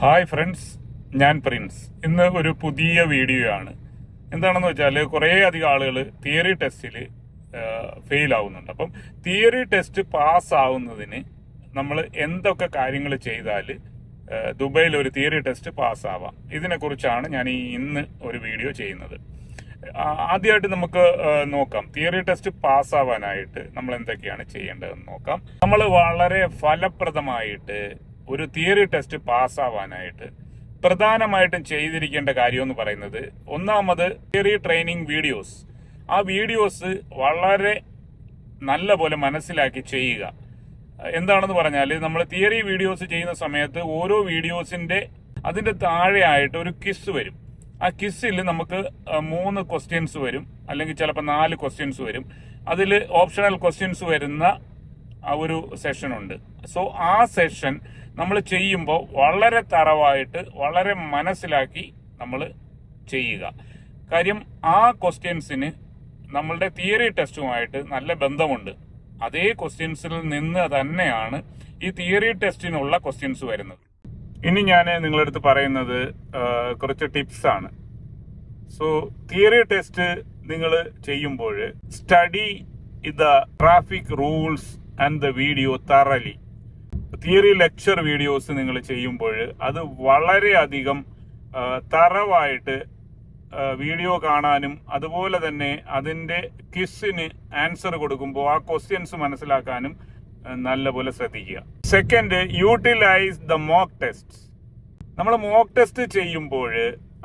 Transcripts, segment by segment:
Hi friends ഞാൻ Prince ഇന്ന് ഒരു പുതിയ വീഡിയോ ആണ്. എന്താണെന്ന് വെച്ചാൽ കുറേ അധികം ആളുകൾ തിയറി ടെസ്റ്റിൽ ഫെയിൽ ആവുന്നുണ്ട്. അപ്പം തിയറി ടെസ്റ്റ് പാസ് ആവുന്നതിന് നമ്മൾ എന്തൊക്കെ കാര്യങ്ങൾ ചെയ്താൽ ദുബൈയിൽ ഒരു തിയറി ടെസ്റ്റ് പാസ്സാവാം ഇതിനെക്കുറിച്ചാണ് ഞാൻ ഈ ഇന്ന് ഒരു വീഡിയോ ചെയ്യുന്നത്. ആദ്യമായിട്ട് നമുക്ക് നോക്കാം. തിയറി ടെസ്റ്റ് പാസ്സാവാനായിട്ട് നമ്മൾ എന്തൊക്കെയാണ് ചെയ്യേണ്ടതെന്ന് നോക്കാം. നമ്മൾ വളരെ ഫലപ്രദമായിട്ട് ഒരു തിയറി ടെസ്റ്റ് പാസ്സാവാനായിട്ട് പ്രധാനമായിട്ടും ചെയ്തിരിക്കേണ്ട കാര്യം എന്ന് പറയുന്നത് ഒന്നാമത് തിയറി ട്രെയിനിങ് വീഡിയോസ്. ആ വീഡിയോസ് വളരെ നല്ല പോലെ മനസ്സിലാക്കി ചെയ്യുക. എന്താണെന്ന് പറഞ്ഞാൽ നമ്മൾ തിയറി വീഡിയോസ് ചെയ്യുന്ന സമയത്ത് ഓരോ വീഡിയോസിന്റെ അതിന്റെ താഴെയായിട്ട് ഒരു കിസ് വരും. ആ കിസ്സിൽ നമുക്ക് മൂന്ന് ക്വസ്റ്റ്യൻസ് വരും. അല്ലെങ്കിൽ ചിലപ്പോൾ നാല് ക്വസ്റ്റ്യൻസ് വരും. അതിൽ ഓപ്ഷണൽ ക്വസ്റ്റ്യൻസ് വരുന്ന ഒരു സെഷൻ ഉണ്ട്. സോ ആ സെഷൻ നമ്മൾ ചെയ്യുമ്പോൾ വളരെ തറവായിട്ട് വളരെ മനസ്സിലാക്കി നമ്മൾ ചെയ്യുക. കാര്യം ആ ക്വസ്റ്റ്യൻസിന് നമ്മളുടെ തിയറി ടെസ്റ്റുമായിട്ട് നല്ല ബന്ധമുണ്ട്. അതേ ക്വസ്റ്റ്യൻസിൽ നിന്ന് തന്നെയാണ് ഈ തിയറി ടെസ്റ്റിനുള്ള ക്വസ്റ്റ്യൻസ് വരുന്നത്. ഇനി ഞാൻ നിങ്ങളടുത്ത് പറയുന്നത് കുറച്ച് ടിപ്സ് ആണ്. സോ തിയറി ടെസ്റ്റ് നിങ്ങൾ ചെയ്യുമ്പോൾ study the traffic rules and the video thoroughly theory lecture videos നിങ്ങൾ ചെയ്യുമ്പോൾ അത് വളരെയധികം തറവായിട്ട് വീഡിയോ കാണാനും അതുപോലെ തന്നെ അതിന്റെ ക്വിസിന് ആൻസർ കൊടുക്കുമ്പോൾ ആ ക്വസ്റ്റ്യൻസ് മനസ്സിലാക്കാനും നല്ലപോലെ ശ്രദ്ധിക്കുക. Second utilise the mock test നമ്മൾ മോക്ക് ടെസ്റ്റ് ചെയ്യുമ്പോൾ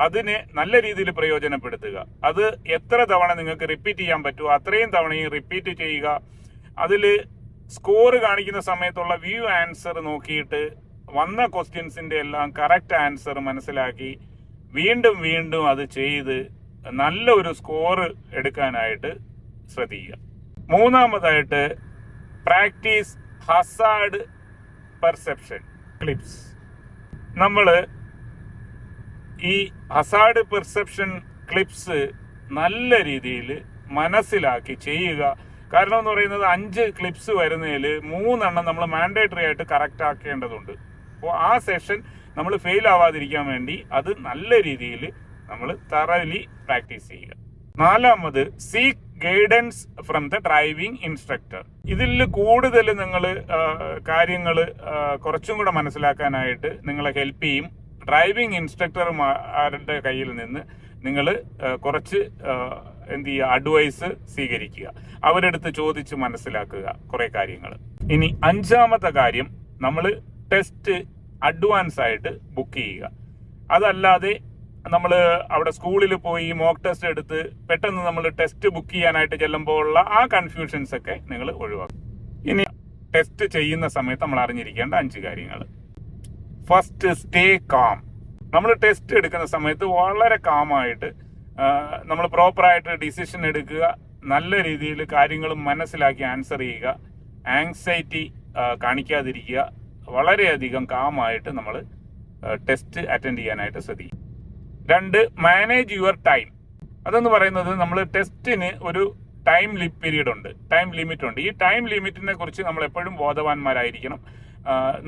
അതിനെ നല്ല രീതിയിൽ പ്രയോജനപ്പെടുത്തുക. അത് എത്ര തവണ നിങ്ങൾക്ക് റിപ്പീറ്റ് ചെയ്യാൻ പറ്റുമോ അത്രയും തവണയും റിപ്പീറ്റ് ചെയ്യുക. അതിൽ സ്കോർ കാണിക്കുന്ന സമയത്തുള്ള വ്യൂ ആൻസർ നോക്കിയിട്ട് വന്ന ക്വസ്റ്റ്യൻസിന്റെ എല്ലാം കറക്റ്റ് ആൻസർ മനസ്സിലാക്കി വീണ്ടും വീണ്ടും അത് ചെയ്ത് നല്ല ഒരു സ്കോർ എടുക്കാനായിട്ട് ശ്രദ്ധിക്കുക. മൂന്നാമതായിട്ട് പ്രാക്ടീസ് ഹസാഡ് പെർസെപ്ഷൻ ക്ലിപ്സ്. നമ്മൾ ഈ ഹസാഡ് പെർസെപ്ഷൻ ക്ലിപ്സ് നല്ല രീതിയിൽ മനസ്സിലാക്കി ചെയ്യുക. കാരണം എന്ന് പറയുന്നത് അഞ്ച് ക്ലിപ്സ് വരുന്നതിൽ മൂന്നെണ്ണം നമ്മൾ മാൻഡേറ്ററി ആയിട്ട് കറക്റ്റ് ആക്കേണ്ടതുണ്ട്. അപ്പോൾ ആ സെഷൻ നമ്മൾ ഫെയിൽ ആവാതിരിക്കാൻ വേണ്ടി അത് നല്ല രീതിയിൽ നമ്മൾ തറലി പ്രാക്ടീസ് ചെയ്യുക. നാലാമത് seek guidance from the driving instructor ഇതിൽ കൂടുതൽ നിങ്ങൾ കാര്യങ്ങൾ കുറച്ചും കൂടെ മനസ്സിലാക്കാനായിട്ട് നിങ്ങളെ ഹെൽപ്പ് ചെയ്യും. ഡ്രൈവിംഗ് ഇൻസ്ട്രക്ടർമാരുടെ കയ്യിൽ നിന്ന് നിങ്ങൾ കുറച്ച് എന്ത് ചെയ്യുക? അഡ്വൈസ് സ്വീകരിക്കുക. അവരെടുത്ത് ചോദിച്ച് മനസ്സിലാക്കുക. കുറെ കാര്യങ്ങൾ ഇനി അഞ്ചാമത്തെ കാര്യം നമ്മൾ ടെസ്റ്റ് അഡ്വാൻസ് ആയിട്ട് ബുക്ക് ചെയ്യുക. അതല്ലാതെ നമ്മൾ അവിടെ സ്കൂളിൽ പോയി മോക്ക് ടെസ്റ്റ് എടുത്ത് പെട്ടെന്ന് നമ്മൾ ടെസ്റ്റ് ബുക്ക് ചെയ്യാനായിട്ട് ചെല്ലുമ്പോൾ ഉള്ള ആ കൺഫ്യൂഷൻസ് ഒക്കെ നിങ്ങൾ ഒഴിവാക്കും. ഇനി ടെസ്റ്റ് ചെയ്യുന്ന സമയത്ത് നമ്മൾ അറിഞ്ഞിരിക്കേണ്ട അഞ്ച് കാര്യങ്ങൾ ഫസ്റ്റ് സ്റ്റേ കാം നമ്മൾ ടെസ്റ്റ് എടുക്കുന്ന സമയത്ത് വളരെ കാമായിട്ട് നമ്മൾ പ്രോപ്പറായിട്ട് ഡിസിഷൻ എടുക്കുക നല്ല രീതിയിൽ കാര്യങ്ങൾ മനസ്സിലാക്കി ആൻസർ ചെയ്യുക ആങ്സൈറ്റി കാണിക്കാതിരിക്കുക വളരെയധികം കാമായിട്ട് നമ്മൾ ടെസ്റ്റ് അറ്റൻഡ് ചെയ്യാനായിട്ട് ശ്രദ്ധിക്കും. രണ്ട് മാനേജ് യുവർ ടൈം അതെന്ന് പറയുന്നത് നമ്മൾ ടെസ്റ്റിന് ഒരു ടൈം ലിപ് പീരീഡ് ഉണ്ട് ടൈം ലിമിറ്റ് ഉണ്ട്. ഈ ടൈം ലിമിറ്റിനെ കുറിച്ച് നമ്മൾ എപ്പോഴും ബോധവാന്മാരായിരിക്കണം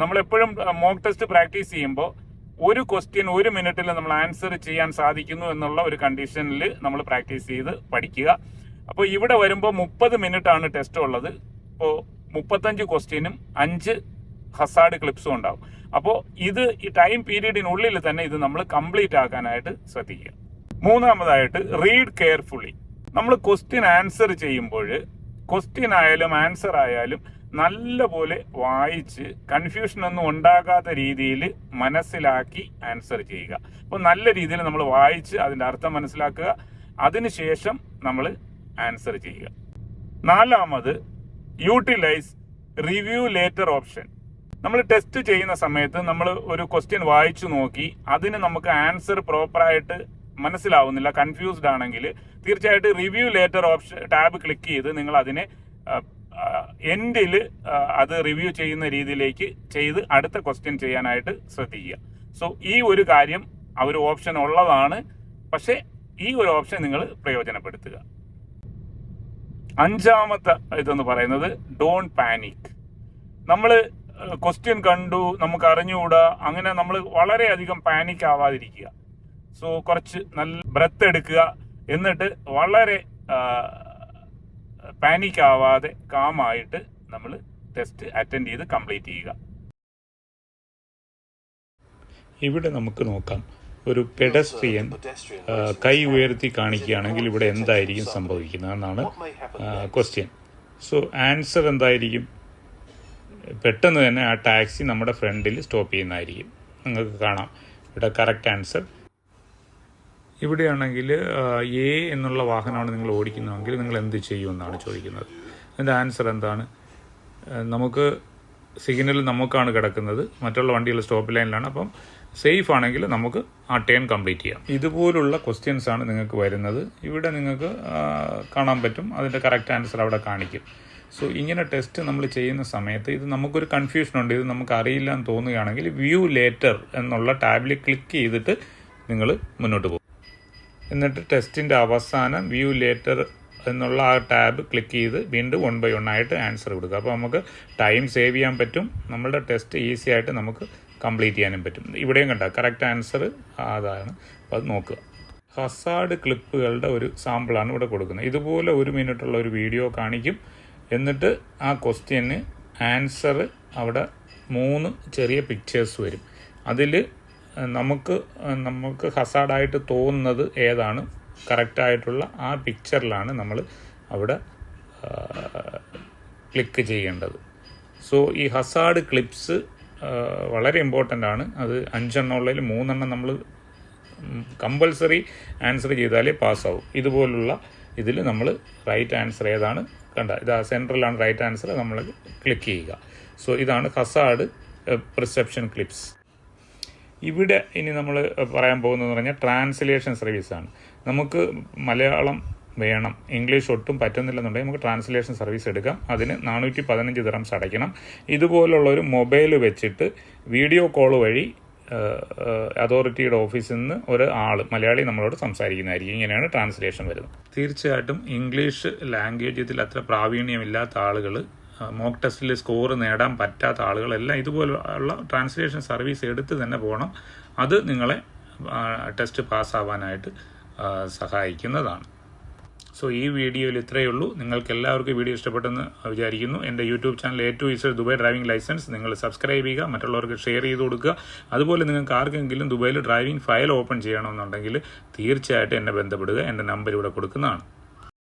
നമ്മളെപ്പോഴും മോക്ക് ടെസ്റ്റ് പ്രാക്ടീസ് ചെയ്യുമ്പോൾ ഒരു ക്വസ്റ്റ്യൻ ഒരു മിനിറ്റിൽ നമ്മൾ ആൻസർ ചെയ്യാൻ സാധിക്കുന്നു എന്നുള്ള ഒരു കണ്ടീഷനിൽ നമ്മൾ പ്രാക്ടീസ് ചെയ്ത് പഠിക്കുക. അപ്പോൾ ഇവിടെ വരുമ്പോൾ മുപ്പത് ആണ് ടെസ്റ്റ് ഉള്ളത്. ഇപ്പോൾ മുപ്പത്തഞ്ച് ക്വസ്റ്റ്യനും അഞ്ച് ഹസാഡ് ക്ലിപ്സും ഉണ്ടാവും. അപ്പോൾ ഇത് ഈ ടൈം പീരീഡിനുള്ളിൽ തന്നെ ഇത് നമ്മൾ കംപ്ലീറ്റ് ആക്കാനായിട്ട് ശ്രദ്ധിക്കുക. മൂന്നാമതായിട്ട് റീഡ് കെയർഫുള്ളി നമ്മൾ ക്വസ്റ്റ്യൻ ആൻസർ ചെയ്യുമ്പോൾ ക്വസ്റ്റ്യൻ ആയാലും ആൻസർ ആയാലും നല്ലപോലെ വായിച്ച് കൺഫ്യൂഷൻ ഒന്നും ഉണ്ടാകാത്ത രീതിയിൽ മനസ്സിലാക്കി ആൻസർ ചെയ്യുക. അപ്പോൾ നല്ല രീതിയിൽ നമ്മൾ വായിച്ച് അതിന്റെ അർത്ഥം മനസ്സിലാക്കുക. അതിനുശേഷം നമ്മൾ ആൻസർ ചെയ്യുക. നാലാമത് യൂട്ടിലൈസ് റിവ്യൂ ലേറ്റർ ഓപ്ഷൻ നമ്മൾ ടെസ്റ്റ് ചെയ്യുന്ന സമയത്ത് നമ്മൾ ഒരു ക്വസ്റ്റ്യൻ വായിച്ചു നോക്കി അതിന് നമുക്ക് ആൻസർ പ്രോപ്പറായിട്ട് മനസ്സിലാവുന്നില്ല കൺഫ്യൂസ്ഡ് ആണെങ്കിൽ തീർച്ചയായിട്ടും review later option tab click ചെയ്ത് നിങ്ങൾ അതിനെ എൻഡിൽ അത് റിവ്യൂ ചെയ്യുന്ന രീതിയിലേക്ക് ചെയ്ത് അടുത്ത ക്വസ്റ്റ്യൻ ചെയ്യാനായിട്ട് ശ്രദ്ധിക്കുക. സോ ഈ ഒരു കാര്യം ആ ഒരു ഓപ്ഷൻ ഉള്ളതാണ്. പക്ഷേ ഈ ഒരു ഓപ്ഷൻ നിങ്ങൾ പ്രയോജനപ്പെടുത്തുക. അഞ്ചാമത്തെ ഇതെന്ന് പറയുന്നത് ഡോൺ പാനിക് നമ്മൾ ക്വസ്റ്റ്യൻ കണ്ടു നമുക്ക് അറിഞ്ഞുകൂടാ അങ്ങനെ നമ്മൾ വളരെയധികം പാനിക് ആവാതിരിക്കുക. സോ കുറച്ച് നല്ല ബ്രത്ത് എടുക്കുക. എന്നിട്ട് വളരെ പാനിക് ആവാതെ കാമായിട്ട് നമ്മൾ ടെസ്റ്റ് അറ്റൻഡ് ചെയ്ത് കംപ്ലീറ്റ് ചെയ്യുക. ഇവിടെ നമുക്ക് നോക്കാം. ഒരു പെഡസ്ട്രിയൻ കൈ ഉയർത്തി കാണിക്കുകയാണെങ്കിൽ ഇവിടെ എന്തായിരിക്കും സംഭവിക്കുന്നത് എന്നാണ് ക്വസ്റ്റ്യൻ സോ ആൻസർ എന്തായിരിക്കും? പെട്ടെന്ന് തന്നെ ആ ടാക്സി നമ്മുടെ ഫ്രണ്ടിൽ സ്റ്റോപ്പ് ചെയ്യുന്നതായിരിക്കും. നിങ്ങൾക്ക് കാണാം. ഇവിടെ കറക്റ്റ് ആൻസർ ഇവിടെയാണെങ്കിൽ എ എന്നുള്ള വാഹനമാണ് നിങ്ങൾ ഓടിക്കുന്നതെങ്കിൽ നിങ്ങൾ എന്ത് ചെയ്യുമെന്നാണ് ചോദിക്കുന്നത്. അതിന്റെ ആൻസർ എന്താണ്? നമുക്ക് സിഗ്നൽ നമുക്കാണ് കിടക്കുന്നത്. മറ്റുള്ള വണ്ടികൾ സ്റ്റോപ്പ് ലൈനിലാണ്. അപ്പം സേഫ് ആണെങ്കിൽ നമുക്ക് ആ ടേൺ കംപ്ലീറ്റ് ചെയ്യാം. ഇതുപോലുള്ള ക്വസ്റ്റ്യൻസ് ആണ് നിങ്ങൾക്ക് വരുന്നത്. ഇവിടെ നിങ്ങൾക്ക് കാണാൻ പറ്റും. അതിന്റെ കറക്റ്റ് ആൻസർ അവിടെ കാണിക്കും. സോ ഇങ്ങനെ ടെസ്റ്റ് നമ്മൾ ചെയ്യുന്ന സമയത്ത് ഇത് നമുക്കൊരു കൺഫ്യൂഷൻ ഉണ്ട്. ഇത് നമുക്ക് അറിയില്ല എന്ന് തോന്നുകയാണെങ്കിൽ വ്യൂ ലേറ്റർ എന്നുള്ള ടാബിൽ ക്ലിക്ക് ചെയ്തിട്ട് നിങ്ങൾ മുന്നോട്ട് പോകും. എന്നിട്ട് ടെസ്റ്റിന്റെ അവസാനം വ്യൂ ലേറ്റർ എന്നുള്ള ആ ടാബ് ക്ലിക്ക് ചെയ്ത് വീണ്ടും വൺ ബൈ വൺ ആയിട്ട് ആൻസർ കൊടുക്കുക. അപ്പോൾ നമുക്ക് ടൈം സേവ് ചെയ്യാൻ പറ്റും. നമ്മളുടെ ടെസ്റ്റ് ഈസി ആയിട്ട് നമുക്ക് കംപ്ലീറ്റ് ചെയ്യാനും പറ്റും. ഇവിടെയും കണ്ട കറക്റ്റ് ആൻസർ അതാണ്. അപ്പോൾ അത് നോക്കുക. ഹസാഡ് ക്ലിപ്പുകളുടെ ഒരു സാമ്പിളാണ് ഇവിടെ കൊടുക്കുന്നത്. ഇതുപോലെ ഒരു മിനിറ്റുള്ള ഒരു വീഡിയോ കാണിക്കും. എന്നിട്ട് ആ ക്വസ്റ്റ്യന് ആൻസർ അവിടെ മൂന്ന് ചെറിയ പിക്ചേഴ്സ് വരും. അതിൽ നമുക്ക് നമുക്ക് ഹസാഡായിട്ട് തോന്നുന്നത് ഏതാണ്? കറക്റ്റായിട്ടുള്ള ആ പിക്ചറിലാണ് നമ്മൾ അവിടെ ക്ലിക്ക് ചെയ്യേണ്ടത്. സോ ഈ ഹസാഡ് ക്ലിപ്സ് വളരെ ഇമ്പോർട്ടന്റ് ആണ്. അത് അഞ്ചെണ്ണം ഉള്ളതിൽ മൂന്നെണ്ണം നമ്മൾ കമ്പൽസറി ആൻസർ ചെയ്താലേ പാസ്സാവും. ഇതുപോലുള്ള ഇതിൽ നമ്മൾ റൈറ്റ് ആൻസർ ഏതാണ് കണ്ട ഇത് സെൻട്രലാണ് റൈറ്റ് ആൻസർ നമ്മൾ ക്ലിക്ക് ചെയ്യുക. സോ ഇതാണ് ഹസാഡ് പ്രിസെപ്ഷൻ ക്ലിപ്സ്. ഇവിടെ ഇനി നമ്മൾ പറയാൻ പോകുന്നതെന്ന് പറഞ്ഞാൽ ട്രാൻസ്ലേഷൻ സർവീസാണ് നമുക്ക് മലയാളം വേണം ഇംഗ്ലീഷ് ഒട്ടും പറ്റുന്നില്ലെന്നുണ്ടെങ്കിൽ നമുക്ക് ട്രാൻസ്ലേഷൻ സർവീസ് എടുക്കാം. അതിന് നാനൂറ്റി പതിനഞ്ച് ദിറംസ് അടയ്ക്കണം. ഇതുപോലുള്ള ഒരു മൊബൈൽ വെച്ചിട്ട് വീഡിയോ കോൾ വഴി അതോറിറ്റിയുടെ ഓഫീസിൽ നിന്ന് ഒരു ആൾ മലയാളി നമ്മളോട് സംസാരിക്കുന്നതായിരിക്കും. ഇങ്ങനെയാണ് ട്രാൻസ്ലേഷൻ വരുന്നത്. തീർച്ചയായിട്ടും ഇംഗ്ലീഷ് ലാംഗ്വേജ് ഇതിൽ അത്ര പ്രാവീണ്യമില്ലാത്ത ആളുകൾ മോക്ക് ടെസ്റ്റിൽ സ്കോർ നേടാൻ പറ്റാത്ത ആളുകളെല്ലാം ഇതുപോലുള്ള ട്രാൻസ്ലേഷൻ സർവീസ് എടുത്ത് തന്നെ പോകണം. അത് നിങ്ങളെ ടെസ്റ്റ് പാസ്സാവാനായിട്ട് സഹായിക്കുന്നതാണ്. സോ ഈ വീഡിയോയിൽ ഇത്രയേ ഉള്ളൂ. നിങ്ങൾക്ക് എല്ലാവർക്കും വീഡിയോ ഇഷ്ടപ്പെട്ടെന്ന് വിചാരിക്കുന്നു. എന്റെ YouTube channel A to Z Dubai driving licence നിങ്ങൾ സബ്സ്ക്രൈബ് ചെയ്യുക മറ്റുള്ളവർക്ക് ഷെയർ ചെയ്ത് കൊടുക്കുക. അതുപോലെ നിങ്ങൾക്ക് ആർക്കെങ്കിലും ദുബായിൽ ഡ്രൈവിംഗ് ഫയൽ ഓപ്പൺ ചെയ്യണമെന്നുണ്ടെങ്കിൽ തീർച്ചയായിട്ടും എന്നെ ബന്ധപ്പെടുക. എന്റെ നമ്പർ ഇവിടെ കൊടുക്കുന്നതാണ്.